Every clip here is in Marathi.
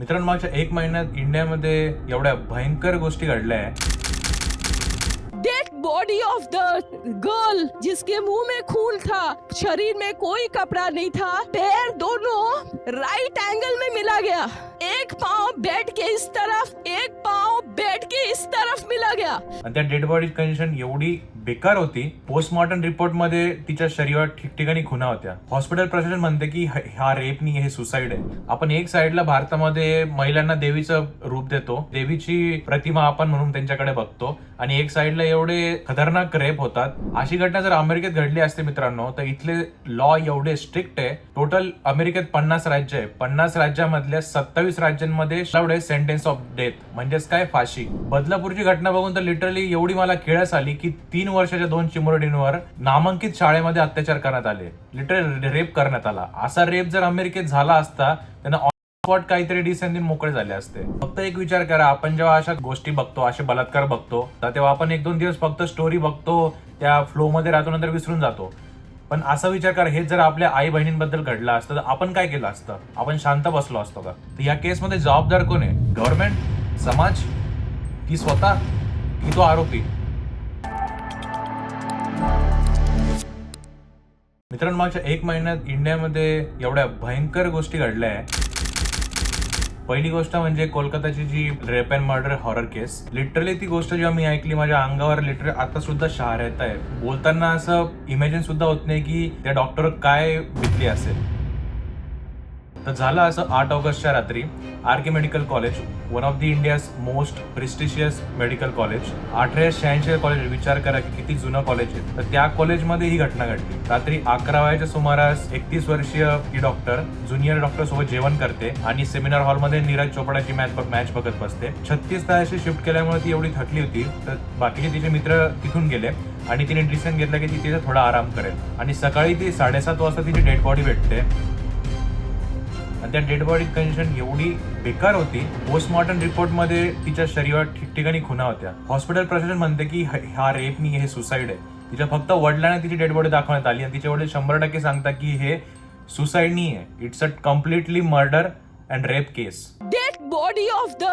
मित्रांनो, मागच्या एक महिन्यात इंडियामध्ये एवढ्या भयंकर गोष्टी घडल्या बॉडी ऑफ़ द गर्ल जिसके मुँह में खून था, शरीर में कोई कपड़ा नहीं था, पैर दोनों राइट एंगल में मिला गया। एक पाँव बेड के इस तरफ़, एक पाँव तरफ गया आणि त्या डेड बॉडी कंडिशन एवढी बेकार होती पोस्टमॉर्टम रिपोर्टमध्ये तिच्या शरीरावर ठिकठिकाणी खुना होत्या. हॉस्पिटल प्रशासन म्हणते की हा रेप नाही हे सुसाईड आहे. आपण एक साइडला भारतामध्ये महिलांना देवीचं रूप देतो. देवीची प्रतिमा आपण म्हणून त्यांच्याकडे बघतो. आणि एक साइडला एवढे खतरनाक रेप होतात. अशी घटना जर अमेरिकेत घडली असते मित्रांनो तर इथले लॉ एवढे स्ट्रिक्ट आहे. टोटल अमेरिकेत पन्नास राज्य आहे. पन्नास राज्यामधल्या सत्तावीस राज्यांमध्ये सेंटेन्स ऑफ डेथ म्हणजेच काय? फाशी. बदलापूरची घटना बघून तर लिटरली एवढी मला खेळस आली की तीन वर्षाच्या दोन चिमुरडींवर नामांकित शाळेमध्ये अत्याचार करण्यात आले. लिटरली रेप करण्यात आला. असा रेप जर अमेरिकेत झाला असता त्यांना स्पॉट काहीतरी डिसेंट मोकळे झाले असते. फक्त एक विचार करा आपण जेव्हा अशा गोष्टी बघतो असे बलात्कार बघतो तर तेव्हा आपण एक दोन दिवस फक्त स्टोरी बघतो त्या फ्लो मध्ये राहतो नंतर विसरून जातो. पण असा विचार करा हे जर आपल्या आई बहिणींबद्दल घडलं असतं तर आपण काय केलं असतं? आपण शांत बसलो असतो का? तर या केसमध्ये जबाबदार कोण आहे? गव्हर्नमेंट समाज? ती स्वतः? की तो आरोपी. मित्रांनो मागच्या एक महिन्यात इंडियामध्ये एवढ्या भयंकर गोष्टी घडल्या आहे. पहिली गोष्ट म्हणजे कोलकाताची जी rape and murder horror case literally ती गोष्ट जेव्हा मी ऐकली माझ्या अंगावर लिटरली आता सुद्धा शहार येत आहे. बोलताना असं इमॅजिन सुद्धा होत नाही की त्या डॉक्टर काय बितली असेल. तर झालं असं आठ ऑगस्टच्या रात्री R K medical college one of the India's most prestigious medical college अठराशे शहाऐंशी कॉलेज विचार करा की किती जुनं कॉलेज आहे. तर त्या कॉलेजमध्ये ही घटना घडली. रात्री अकरा वयाच्या सुमारास एकतीस वर्षीय ही डॉक्टर ज्युनियर डॉक्टर सोबत जेवण करते आणि सेमिनार हॉलमध्ये नीरज चोपडाची मॅच मॅच बघत बसते. छत्तीस तासाशी शिफ्ट केल्यामुळे ती एवढी थकली होती तर बाकीचे तिचे मित्र तिथून गेले आणि तिने डिसिजन घेतला की ती तिथे थोडा आराम करेल. आणि सकाळी ती साडेसात वाजता तिची डेड बॉडी भेटते. आणि त्या डेड बॉडी कंडिशन एवढी बेकार होती. पोस्टमॉर्टम रिपोर्ट मध्ये तिच्या शरीरावर ठिकठिकाणी खुना होत्या. हॉस्पिटल प्रशासन म्हणते की, हा रेप नाही, हे सुसाईड आहे. तिच्या फक्त वडिलांना तिची डेड बॉडी दाखवण्यात आली आणि तिचे वडील शंभर टक्के सांगतात की, हे सुसाईड नाही आहे. It's a completely murder and rape case body of the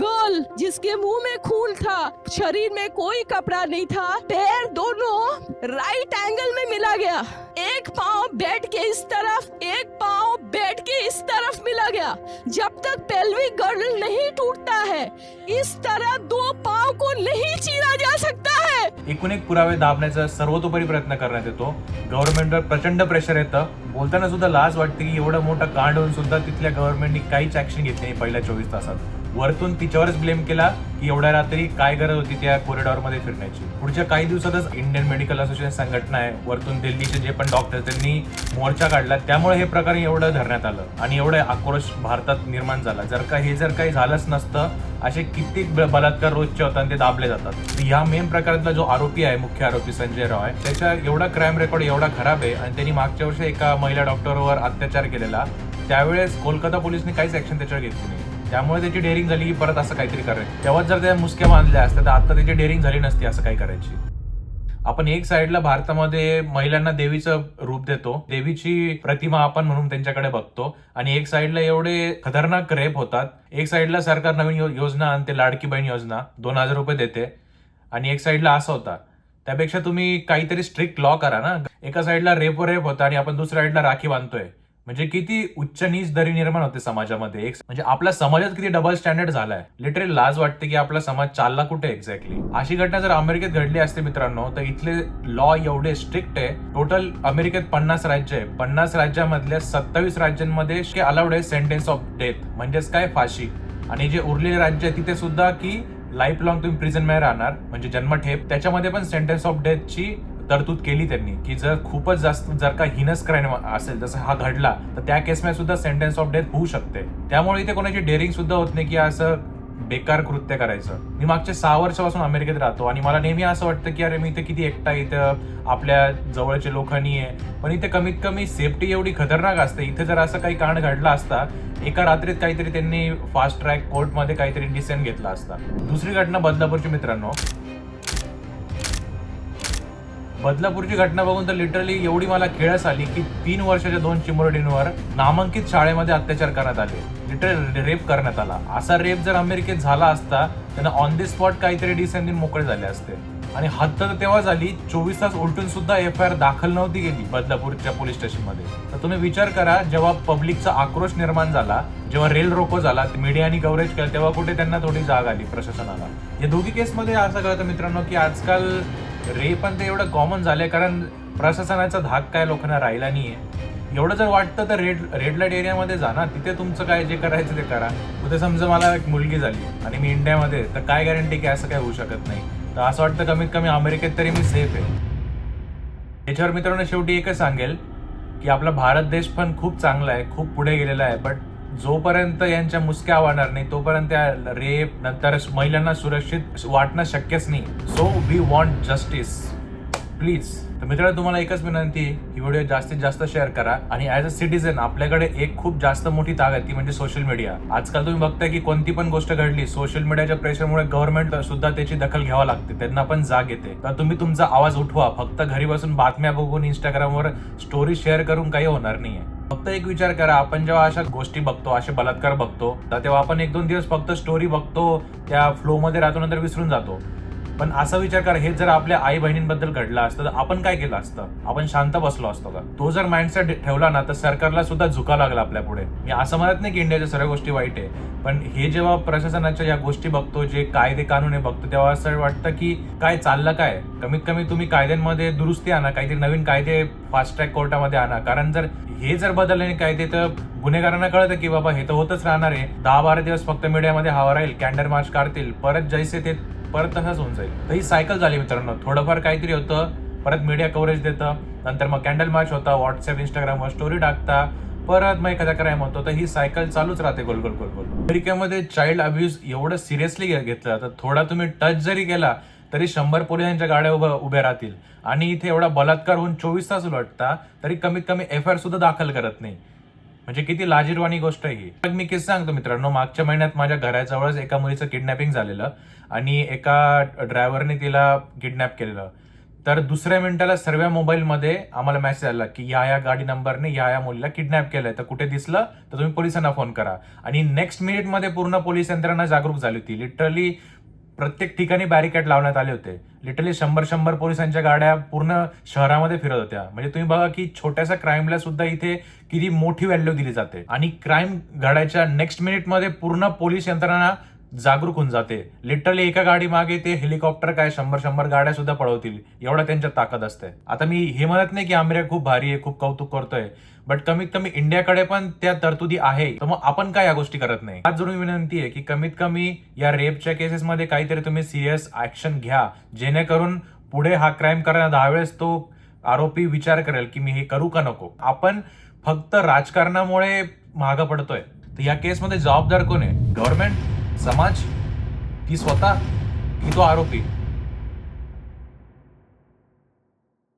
girl जिसके मुँह में खून था, शरीर में कोई कपड़ा नहीं था, पैर दोनों राइट एंगल में मिला गया। एक पाँव बेड के इस तरफ एक पाँव बेड के इस तरफ मिला गया। जब तक पेल्विक गर्ल नहीं टूटता है इस तरह दो पाँव को नहीं चीरा जा सकता है। एकूण एक पुरावे दाबण्याचा सर्वतोपरी प्रयत्न करण्यात येतो. गव्हर्नमेंटवर प्रचंड प्रेशर येतं. बोलताना सुद्धा लाज वाटते की एवढं मोठं कांड होऊन सुद्धा तिथल्या गव्हर्नमेंटनी काहीच ऍक्शन घेतली नाही पहिल्या चोवीस तासात. वरतून तिच्यावरच ब्लेम केला की एवढ्या रात्री काय गरज होती त्या कॉरिडॉरमध्ये फिरण्याची. पुढच्या काही दिवसातच इंडियन मेडिकल असोसिएशन संघटना आहे वरतून दिल्लीचे जे पण डॉक्टर त्यांनी मोर्चा काढला. त्यामुळे हे प्रकारे एवढं धरण्यात आलं आणि एवढं आक्रोश भारतात निर्माण झाला. जर का हे जर काही झालंच नसतं असे कित्येक ब- बलात्कार रोजचे होतात आणि ते दाबले जातात. ह्या मेन प्रकारातला जो आरोपी आहे मुख्य आरोपी संजय राव आहे त्याच्या एवढा क्राईम रेकॉर्ड एवढा खराब आहे आणि त्यांनी मागच्या वर्षी एका महिला डॉक्टरवर अत्याचार केलेला. त्यावेळेस कोलकाता पोलिसने काहीच ऍक्शन त्याच्यावर घेतली नाही. त्यामुळे त्याची डेअरिंग झाली की परत असं काहीतरी करायचं. तेव्हाच जर त्या मुसक्या बांधल्या असत्या तर आता त्याची डेअरिंग झाली नसती असं काही करायची. आपण एक साईडला भारतामध्ये महिलांना देवीचं रूप देतो. देवीची प्रतिमा आपण म्हणून त्यांच्याकडे बघतो. आणि एक साईडला एवढे खतरनाक रेप होतात. एक साईडला सरकार नवीन यो- योजना आणते लाडकी बहीण योजना दोन हजार रुपये देते. आणि एक साईडला असं होता. त्यापेक्षा तुम्ही काहीतरी स्ट्रिक्ट लॉ करा ना. एका साईडला रेप रेप होता आणि आपण दुसऱ्या साईडला राखी बांधतोय. म्हणजे किती उच्च नीच दरी निर्माण होते समाजामध्ये. एक म्हणजे आपल्या समाजात किती डबल स्टँडर्ड झालाय. लिटरली लाज वाटते की आपला समाज चालला कुठे एक्झॅक्टली अशी घटना जर अमेरिकेत घडली असते मित्रांनो तर इथले लॉ एवढे स्ट्रिक्ट आहे. टोटल अमेरिकेत पन्नास राज्य आहे. पन्नास राज्यामधल्या सत्तावीस राज्यांमध्ये अलाउड आहे सेंटेन्स ऑफ डेथ म्हणजेच काय? फाशी. आणि जे उरलेले राज्य आहे तिथे सुद्धा की लाईफ लॉंग तुम्ही प्रिझनमध्ये राहणार. म्हणजे जन्मठेप. त्याच्यामध्ये पण सेंटेन्स ऑफ डेथची तरतूद केली त्यांनी की जर खूपच जास्त जर का हिनस क्राईम असेल जसं हा घडला तर त्या केसमध्ये सुद्धा सेंटेन्स ऑफ डेथ होऊ शकते. त्यामुळे इथे कोणाची डेअरिंग सुद्धा होत नाही की असं बेकार कृत्य करायचं. मी मागच्या सहा वर्षापासून अमेरिकेत राहतो आणि मला नेहमी असं वाटतं की अरे मी इथे किती एकटा इथं आपल्या जवळचे लोकांनी आहे पण इथे कमीत कमी सेफ्टी एवढी खतरनाक असते. इथे जर असं काही कांड घडला असता एका रात्रीत काहीतरी त्यांनी फास्ट ट्रॅक कोर्टमध्ये काहीतरी डिसेंट घेतला असता. दुसरी घटना बदलापूरची मित्रांनो. बदलापूरची घटना बघून तर लिटरली एवढी मला खेळस आली की तीन वर्षाच्या दोन चिमुरडींवर नामांकित शाळेमध्ये अत्याचार करण्यात आले. लिटरली रेप करण्यात आला. असा रेप जर अमेरिकेत झाला असता त्यांना ऑन दी स्पॉट काहीतरी डिसेंट मोकळे झाले असते. आणि हत्या तर तेव्हा झाली चोवीस तास उलटून सुद्धा एफ आय आर दाखल नव्हती गेली बदलापूरच्या पोलीस स्टेशनमध्ये तर तुम्ही विचार करा जेव्हा पब्लिकचा आक्रोश निर्माण झाला जेव्हा रेल रोको झाला मीडियाने कव्हरेज केलं तेव्हा कुठे त्यांना थोडी जाग आली प्रशासनाला. या दोघी केसमध्ये असं कळतं मित्रांनो की आजकाल रे पण ते एवढं कॉमन झालंय कारण प्रशासनाचा धाक काय लोकांना राहिला नाहीये. एवढं जर वाटतं तर रेड रेड लाइट एरियामध्ये जा ना. तिथे तुमचं काय जे करायचं ते करा. उद्या समजा मला एक मुलगी झाली आणि मी इंडियामध्ये तर काय गॅरंटी की असं काय होऊ शकत नाही. तर असं वाटतं कमीत कमी अमेरिकेत तरी मी सेफ आहे. याच्यावर मित्रांनो शेवटी एकच सांगेल की आपला भारत देश पण खूप चांगला आहे खूप पुढे गेलेला आहे. बट जोपर्यंत यांच्या मुसक्या आवडणार नाही तोपर्यंत त्या रेप नंतर महिलांना सुरक्षित वाटणं शक्यच नाही. So we want justice please तर मित्रांनो तुम्हाला एकच विनंती आहे, ही व्हिडिओ जास्तीत जास्त शेअर करा आणि ॲज अ सिटीजन आपल्याकडे एक खूप जास्त मोठी ताकद ती म्हणजे सोशल मीडिया आजकाल तुम्ही बघताय की कोणती पण गोष्ट घडली सोशल मीडियाच्या प्रेशरमुळे गव्हर्नमेंट सुद्धा त्याची दखल घ्यावा लागते त्यांना पण जाग येते. तर तुम्ही तुमचा आवाज उठवा फक्त घरी बसून बातम्या बघून इंस्टाग्रामवर स्टोरी शेअर करून काही होणार नाहीये. फक्त एक विचार करा आपण जेव्हा अशा गोष्टी बघतो असे बलात्कार बघतो तर तेव्हा आपण एक दोन दिवस फक्त स्टोरी बघतो त्या फ्लो मध्ये राहतो नंतर विसरून जातो. पण असा विचार करा हे जर आपल्या आई बहिणींबद्दल घडलं असतं तर आपण काय केलं असतं? आपण शांत बसलो असतो का? तो जर माइंडसेट ठेवला ना तर सरकारला सुद्धा झुका लागला आपल्या पुढे. मी असं म्हणत नाही की इंडियाच्या सर्व गोष्टी वाईट आहे पण हे जेव्हा प्रशासनाच्या या गोष्टी बघतो जे कायदे कानून आहे बघतो तेव्हा असं वाटतं की काय चाललं काय? कमीत कमी तुम्ही कायद्यांमध्ये दुरुस्ती आणा काहीतरी नवीन कायदे फास्ट ट्रॅक कोर्टामध्ये आणा. कारण जर हे जर बदलले नाही कायदे तर गुन्हेगारांना कळतं की बाबा हे तर होतच राहणार आहे. दहा बारा दिवस फक्त मीडियामध्ये हवा राहील कॅन्डर मार्च काढतील परत जैसे ते परत तसाच होऊन जाईल. तर ही सायकल झाली मित्रांनो. थोडंफार काहीतरी होतं. परत मीडिया कव्हरेज देतं. नंतर मग कॅन्डल मॅच होता. व्हॉट्सअप इंस्टाग्रामवर स्टोरी टाकता. परत मग एखादा क्राईम होतो. तर ही सायकल चालूच राहते. गोल गोल गोल गोल. अमेरिकेमध्ये चाइल्ड अब्युज एवढं सिरियसली घेतलं तर थोडा तुम्ही टच जरी केला तरी शंभर पोलिसांच्या गाड्या उभ्या उभ्या राहतील. आणि इथे एवढा बलात्कार होऊन चोवीस तास उलटता तरी कमीत कमी एफ आय आर सुद्धा दाखल करत नाही. म्हणजे किती लाजीरवाणी गोष्ट आहे ही. मग मी किस्सा सांगतो मित्रांनो मागच्या महिन्यात माझ्या घराजवळच एका मुलीचं किडनॅपिंग झालेलं आणि एका ड्रायव्हरने तिला किडनॅप केलेलं. तर दुसऱ्या मिनिटाला सर्व मोबाईलमध्ये आम्हाला मेसेज आला की या या गाडी नंबरने या या मुलीला किडनॅप केलंय. तर कुठे दिसलं? तर तुम्ही पोलिसांना फोन करा. आणि नेक्स्ट मिनिटमध्ये पूर्ण पोलीस यंत्रणा जागरूक झाली होती. लिटरली प्रत्येक ठिकाणी बॅरिकेड लावण्यात आले होते. लिटरली शंभर शंभर पोलिसांच्या गाड्या पूर्ण शहरामध्ये फिरत होत्या. म्हणजे तुम्ही बघा की छोट्याशा क्राईमला सुद्धा इथे किती मोठी व्हॅल्यू दिली जाते. आणि क्राईम घडायच्या नेक्स्ट मिनिटमध्ये पूर्ण पोलीस यंत्रणा जागरूक होऊन जाते. लिटरली एका गाडी मागे ते हेलिकॉप्टर काय शंभर शंभर गाड्या सुद्धा पळवतील एवढा त्यांच्यात ताकद असते. आता मी हे म्हणत नाही की अमेरिका खूप भारी आहे खूप कौतुक करतोय बट कमीत कमी इंडियाकडे पण त्या तरतुदी आहे. तर मग आपण काय या गोष्टी करत नाही? आज जोडून विनंती आहे की कमीत कमी या रेपच्या केसेसमध्ये काहीतरी तुम्ही सिरियस ऍक्शन घ्या जेणेकरून पुढे हा क्राईम करण्या दहा वेळेस तो आरोपी विचार करेल की मी हे करू का नको. आपण फक्त राजकारणामुळे महाग पडतोय. तर या केसमध्ये जबाबदार कोण आहे? गव्हर्नमेंट समाज की स्वतः की तो आरोपी।